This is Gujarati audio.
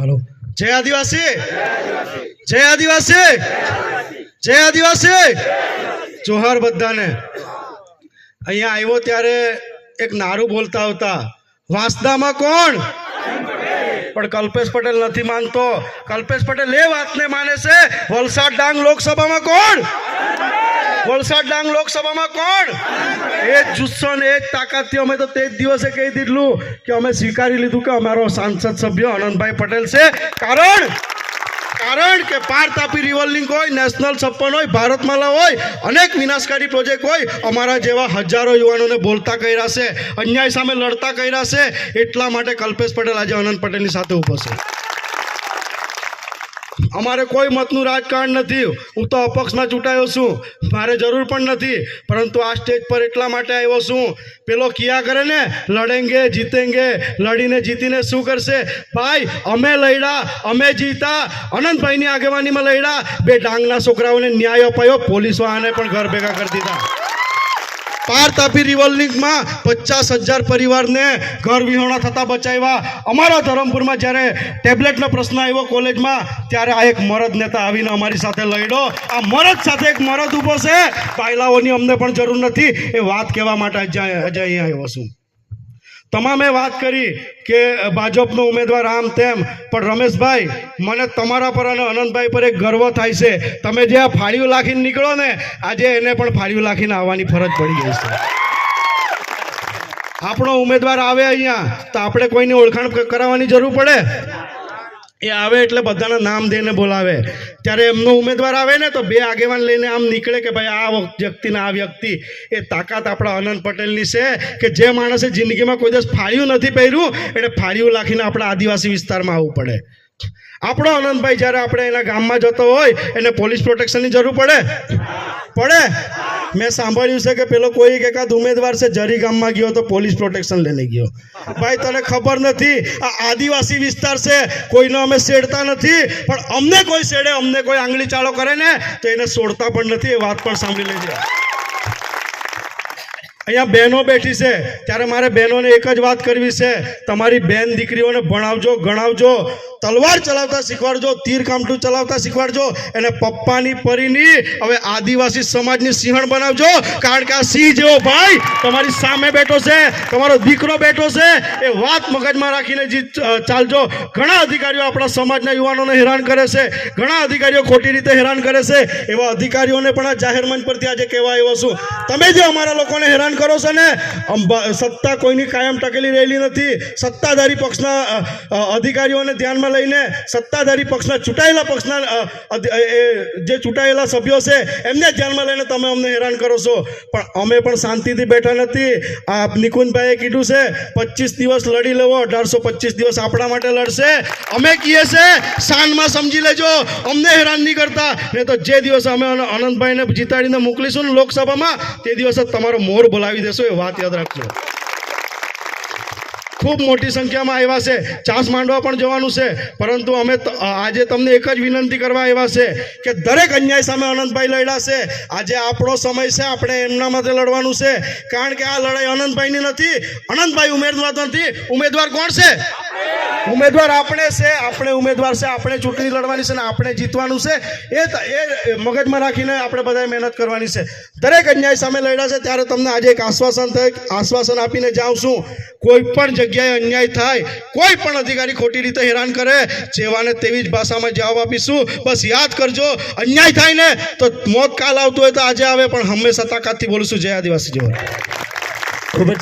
હલો. જય આદિવાસી. જય આદિવાસી. જય આદિવાસી. જોહર બધાને. અહીંયા આવ્યો ત્યારે એક નારું બોલતા આવતા. વાંસદામાં કોણ? પણ કલ્પેશ પટેલ નથી માનતો. કલ્પેશ પટેલ એ વાતને માને છે, વલસાડ ડાંગ લોકસભામાં કોણ? વલસાડ ડાંગ લોકસભામાં કોણ? એ જ જુસ્સો ને એ જ તાકાતથી અમે તો તે જ દિવસે કહી દીધું કે અમે સ્વીકારી લીધું કે અમારો સાંસદ સભ્ય આનંદભાઈ પટેલ છે. કારણ કારણ કે પાર તાપી રિવર લિંક હોય નેશનલ છપ્પન હોય, ભારતમાલા હોય, અનેક વિનાશકારી પ્રોજેક્ટ હોય, અમારા જેવા હજારો યુવાનોને બોલતા કર્યા છે, અન્યાય સામે લડતા કર્યા છે, એટલા માટે કલ્પેશ પટેલ આજે અનંત પટેલની સાથે ઊભો છે. અમારે કોઈ મતનું રાજકારણ નથી. હું તો અપક્ષમાં ચૂંટાયો છું. મારે જરૂર પણ નથી. પરંતુ આ સ્ટેજ પર એટલા માટે આવ્યો છું. પેલો કિયા કરે ને, લડેંગે, જીતેંગે, લડીને જીતીને શું કરશે? ભાઈ, અમે લડ્યા, અમે જીતા. અનંતભાઈની આગેવાનીમાં લડ્યા. બે ડાંગના છોકરાઓને ન્યાય અપાયો. પોલીસો આને પણ ઘર ભેગા કરી દીધા. પાર તાપી રિવર લિંકમાં પચાસ હજાર પરિવારને ઘર વિહોણા થતા બચાવ્યા. અમારા ધરમપુરમાં જ્યારે ટેબ્લેટનો પ્રશ્ન આવ્યો કોલેજમાં, ત્યારે આ એક મરદ નેતા આવીને અમારી સાથે લડ્યો. આ મરદ સાથે એક મરદ ઊભો છે. પાયલાઓની અમને પણ જરૂર નથી. એ વાત કહેવા માટે આજે અહીંયા આવ્યો છું. તમામે વાત કરી કે ભાજપનો ઉમેદવાર આમ તેમ, પણ રમેશભાઈ, મને તમારા પર અને અનંતભાઈ પર એક ગર્વ થાય છે. તમે જે આ ફાળિયું લાખીને નીકળો ને, આજે એને પણ ફાળિયું લાખીને આવવાની ફરજ પડી ગઈ છે. આપણો ઉમેદવાર આવે અહીંયા, તો આપણે કોઈની ઓળખાણ કરાવવાની જરૂર પડે? એ આવે એટલે બધાના નામ દઈને બોલાવે. ત્યારે એમનો ઉમેદવાર આવે ને તો બે આગેવાન લઈને આમ નીકળે કે ભાઈ આ વ્યક્તિ ને આ વ્યક્તિ. એ તાકાત આપણા અનંત પટેલની છે કે જે માણસે જિંદગીમાં કોઈ દિવસ ફાળ્યું નથી પહેર્યું, એટલે ફાળ્યું લાખીને આપણા આદિવાસી વિસ્તારમાં આવવું પડે. આપણો અનંતભાઈ જ્યારે આપણે એના ગામમાં જતો હોય, એને પોલીસ પ્રોટેક્શનની જરૂર પડે? પડે? મેં સાંભળ્યું છે કે પેલો કોઈ એકાદ ઉમેદવાર છે, જરી ગામમાં ગયો તો પોલીસ પ્રોટેક્શન લઈને ગયો. ભાઈ, તને ખબર નથી, આ આદિવાસી વિસ્તાર છે, કોઈનો અમે શેડતા નથી, પણ અમને કોઈ શેડે અમને કોઈ આંગળી ચાળો કરે ને, તો એને છોડતા પણ નથી, એ વાત પણ સાંભળી લેજો. અહીંયા બહેનો બેઠી છે, ત્યારે મારે બહેનોને એક જ વાત કરવી છે, તમારી બેન દીકરીઓને ભણાવજો, ગણાવજો તલવાર ચલાવતા શીખવાડજો તીર કામઠું ચલાવતા શીખવાડજો એને પપ્પાની પરીની હવે આદિવાસી સમાજની સિંહણ બનાવજો. કારણ કે આ સિંહ જેવો ભાઈ તમારી સામે બેઠો છે, તમારો દીકરો બેઠો છે, એ વાત મગજમાં રાખીને જી ચાલજો. ઘણા અધિકારીઓ આપણા સમાજના યુવાનોને હેરાન કરે છે, ઘણા અધિકારીઓ ખોટી રીતે હેરાન કરે છે. એવા અધિકારીઓને પણ આ જાહેર મંચ પરથી આજે કહેવા આવ્યો છું. તમે જે અમારા લોકોને હેરાન કરો છો ને સત્તા કોઈની કાયમ ટકેલી રહેલી નથી. સત્તાધારી પક્ષના અધિકારીઓને ધ્યાનમાં લઈને સત્તાધારી પક્ષના ચૂંટાયેલા પક્ષના જે ચૂંટાયેલા સભ્યો છે, એમને ધ્યાનમાં લઈને તમે અમને હેરાન કરો છો. પણ અમે પણ શાંતિથી બેઠા નથી. આ નિકુંજભાઈએ કીધું છે પચીસ દિવસ લડી લેવો, અઢારસો પચીસ દિવસ આપણા માટે લડશે. અમે કહીએ છે શાનમાં સમજી લેજો, અમને હેરાન નહીં કરતા. નહીં તો જે દિવસે અમે અન- અનંતભાઈને જીતાડીને મોકલીશું ને લોકસભામાં, તે દિવસે તમારો મોર બોલાવી દેશો, એ વાત યાદ રાખજો. ખૂબ મોટી સંખ્યામાં આવ્યા છે. ચાસ માંડવા પણ જવાનું છે. પરંતુ અમે આજે તમને એક જ વિનંતી કરવા આવ્યા છે કે દરેક અન્યાય સામે અનંતભાઈ લડ્યા છે. આજે આપણો સમય છે, આપણે એમના માટે લડવાનું છે. કારણ કે આ લડાઈ અનંતભાઈની નથી, અનંતભાઈ ઉમેદવાર નથી. ઉમેદવાર કોણ છે? ઉમેદવાર આપણે છે, આપણે ઉમેદવાર છે, આપણે ચૂંટણી લડવાની છે ને આપણે જીતવાનું છે, એ એ મગજમાં રાખીને આપણે બધાએ મહેનત કરવાની છે. દરેક અન્યાય સામે લડ્યા છે, ત્યારે તમને આજે એક આશ્વાસન થાય, આશ્વાસન આપીને જાઉં છું. કોઈ પણ જગ્યાએ અન્યાય થાય, કોઈ પણ અધિકારી ખોટી રીતે હેરાન કરે, જેવાને તેવી જ ભાષામાં જવાબ આપીશું. બસ યાદ કરજો, અન્યાય થાય ને, તો મોત કાલ આવતું હોય તો આજે આવે, પણ હંમેશા તાકાતથી બોલીશું જય આદિવાસી જવાન. ખૂબ જ